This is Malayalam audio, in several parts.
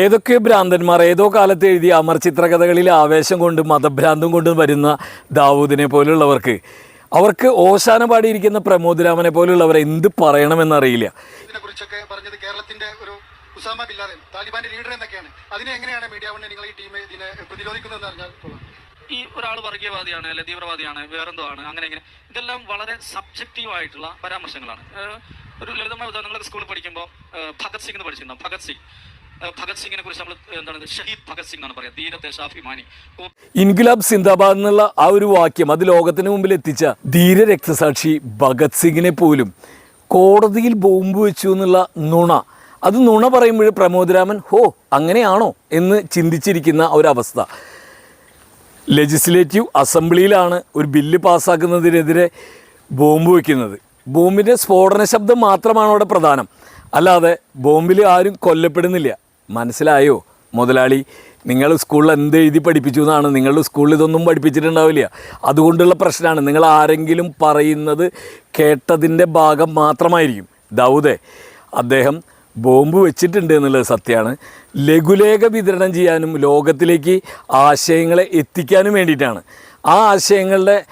ഏതൊക്കെ ഭ്രാന്തന്മാർ ഏതോ കാലത്ത് എഴുതിയ അമർ ചിത്രകഥകളിൽ ആവേശം കൊണ്ടും മതഭ്രാന്തം കൊണ്ടും വരുന്ന ദാവൂദിനെ പോലുള്ളവർക്ക് അവർക്ക് ഓശാന പാടിയിരിക്കുന്ന പ്രമോദ് രാമനെ പോലുള്ളവർ എന്ത് പറയണമെന്നറിയില്ല. ഇതിനെ കുറിച്ചൊക്കെ പറഞ്ഞത് കേരളത്തിന്റെ ഒരു ഉസാമ താലിബാന്റെ ലീഡർ എന്നൊക്കെയാണ്. അതിനെ എങ്ങനെയാണ് മീഡിയ നിങ്ങൾ ഈ ടീം ഇതിനെ പ്രതിരോധിക്കുന്നതെന്ന് അറിഞ്ഞാൽ ഈ ഒരാൾ വർഗീയവാദിയാണ് അല്ലെ തീവ്രവാദിയാണ് വേറെന്തോ ആണ് അങ്ങനെ ഇങ്ങനെ. ഇതെല്ലാം വളരെ സബ്ജക്റ്റീവ് ആയിട്ടുള്ള പരാമർശങ്ങളാണ്. ഒരു ലളിതമായ ഉദാഹരണം നിങ്ങളൊക്കെ സ്കൂളിൽ പഠിക്കുമ്പോൾ ഭഗത് സിംഗ് എന്ന് പഠിച്ചിരുന്നു? ഭഗത് സിംഗ്. ഭഗത് സിംഗിനെ കുറിച്ച് നമ്മൾ എന്താണ് ഷഹീദ് ഭഗത് സിംഗ് എന്നാണ് പറയുക ധീരദേശാഭിമാനി ഇൻഗുലാബ് സിന്ദാബാദ് എന്നുള്ള ആ ഒരു വാക്യം അത് ലോകത്തിന് മുമ്പിൽ എത്തിച്ച ധീര രക്തസാക്ഷി ഭഗത് സിംഗിനെ പോലും കോടതിയിൽ ബോംബ് വെച്ചു എന്നുള്ള നുണ. അത് നുണ പറയുമ്പോൾ പ്രമോദ് രാമൻ ഹോ അങ്ങനെയാണോ എന്ന് ചിന്തിച്ചിരിക്കുന്ന ഒരവസ്ഥ. ലെജിസ്ലേറ്റീവ് അസംബ്ലിയിലാണ് ഒരു ബില്ല് പാസ്സാക്കുന്നതിനെതിരെ ബോംബ് വയ്ക്കുന്നത് ബോംബിന്റെ സ്ഫോടന ശബ്ദം മാത്രമാണ് അവിടെ പ്രധാനം? അല്ലാതെ ബോംബിൽ ആരും കൊല്ലപ്പെടുന്നില്ല. മനസ്സിലായോ? മുതലാളി നിങ്ങൾ സ്കൂളിൽ എന്ത് എഴുതി പഠിപ്പിച്ചു എന്നാണ്. നിങ്ങളുടെ സ്കൂളിൽ ഇതൊന്നും പഠിപ്പിച്ചിട്ടുണ്ടാവില്ല. അതുകൊണ്ടുള്ള പ്രശ്നമാണ്. നിങ്ങൾ ആരെങ്കിലും പറയുന്നത് കേട്ടതിന്റെ ഭാഗം മാത്രമായിരിക്കും. ദൗദേ അദ്ദേഹം ബോംബ് വെച്ചിട്ടുണ്ട് എന്നുള്ളത് സത്യമാണ്. ലഘുലേഖ വിതരണം ചെയ്യാനും ലോകത്തിലേക്ക് ആശയങ്ങളെ എത്തിക്കാനും വേണ്ടിയിട്ടാണ്. ആ ആശയങ്ങളുടെ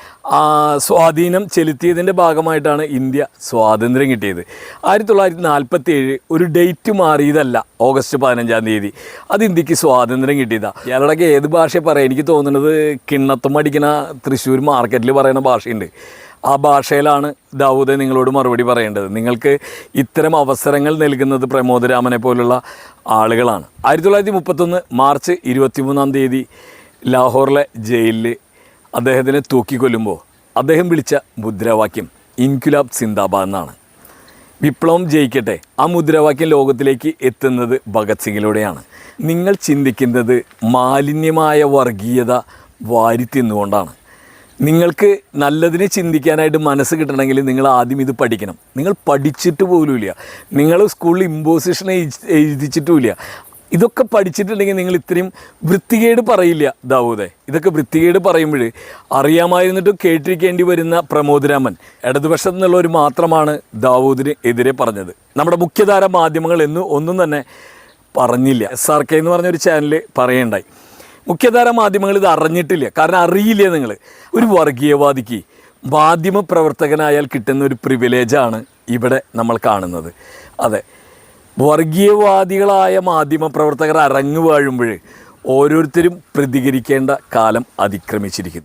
സ്വാധീനം ചെലുത്തിയതിന്റെ ഭാഗമായിട്ടാണ് ഇന്ത്യ സ്വാതന്ത്ര്യം കിട്ടിയത്. ആയിരത്തി തൊള്ളായിരത്തി നാൽപ്പത്തി ഏഴ് ഒരു ഡേറ്റ് മാറിയതല്ല ഓഗസ്റ്റ് പതിനഞ്ചാം തീയതി. അത് ഇന്ത്യയ്ക്ക് സ്വാതന്ത്ര്യം കിട്ടിയതാണ് ഇയാളുടെയൊക്കെ ഏത് ഭാഷ പറയാം? എനിക്ക് തോന്നുന്നത് കിണ്ണത്തും അടിക്കുന്ന തൃശ്ശൂർ മാർക്കറ്റിൽ പറയുന്ന ഭാഷയുണ്ട്. ആ ഭാഷയിലാണ് ദാവൂദ് നിങ്ങളോട് മറുപടി പറയേണ്ടത്. നിങ്ങൾക്ക് ഇത്തരം അവസരങ്ങൾ നൽകുന്നത് പ്രമോദരാമനെ പോലുള്ള ആളുകളാണ്. ആയിരത്തി തൊള്ളായിരത്തി മുപ്പത്തൊന്ന് മാർച്ച് ഇരുപത്തിമൂന്നാം തീയതി ലാഹോറിലെ ജയിലിൽ അദ്ദേഹത്തിനെ തൂക്കിക്കൊല്ലുമ്പോൾ അദ്ദേഹം വിളിച്ച മുദ്രാവാക്യം ഇൻക്യുലാബ് സിന്ദാബാദ് എന്നാണ്. വിപ്ലവം ജയിക്കട്ടെ ആ മുദ്രാവാക്യം ലോകത്തിലേക്ക് എത്തുന്നത് ഭഗത് സിംഗിലൂടെയാണ്. നിങ്ങൾ ചിന്തിക്കുന്നത് മാലിന്യമായ വർഗീയത വാരി തിന്നുകൊണ്ടാണ് നിങ്ങൾക്ക് നല്ലതിനെ ചിന്തിക്കാനായിട്ട് മനസ്സ് കിട്ടണമെങ്കിൽ നിങ്ങൾ ആദ്യം ഇത് പഠിക്കണം. നിങ്ങൾ പഠിച്ചിട്ട് പോലുമില്ല. നിങ്ങൾ സ്കൂളിൽ ഇമ്പോസിഷൻ എഴുതിച്ചിട്ടുമില്ല. ഇതൊക്കെ പഠിച്ചിട്ടുണ്ടെങ്കിൽ നിങ്ങൾ ഇത്രയും വൃത്തികേട് പറയില്ല ദാവൂദെ. ഇതൊക്കെ വൃത്തികേട് പറയുമ്പോൾ അറിയാമായിരുന്നിട്ടും കേട്ടിരിക്കേണ്ടി വരുന്ന പ്രമോദരാമൻ ഇടതുപക്ഷത്തു നിന്നുള്ളവർ മാത്രമാണ് ദാവൂദിന് എതിരെ പറഞ്ഞത്. നമ്മുടെ മുഖ്യധാര മാധ്യമങ്ങൾ എന്ന് ഒന്നും തന്നെ പറഞ്ഞില്ല. എസ് ആർ കെ എന്ന് പറഞ്ഞൊരു ചാനൽ പറയണ്ടായി. മുഖ്യധാര മാധ്യമങ്ങൾ ഇത് അറിഞ്ഞിട്ടില്ല. കാരണം അറിയില്ല നിങ്ങൾ ഒരു വർഗീയവാദിക്ക് മാധ്യമ പ്രവർത്തകനായാൽ കിട്ടുന്ന ഒരു പ്രിവിലേജാണ് ഇവിടെ നമ്മൾ കാണുന്നത്. അതെ. വർഗീയവാദികളായ മാധ്യമ പ്രവർത്തകർ അരങ്ങു വാഴുമ്പോൾ ഓരോരുത്തരും പ്രതികരിക്കേണ്ട കാലം അതിക്രമിച്ചിരിക്കുന്നു.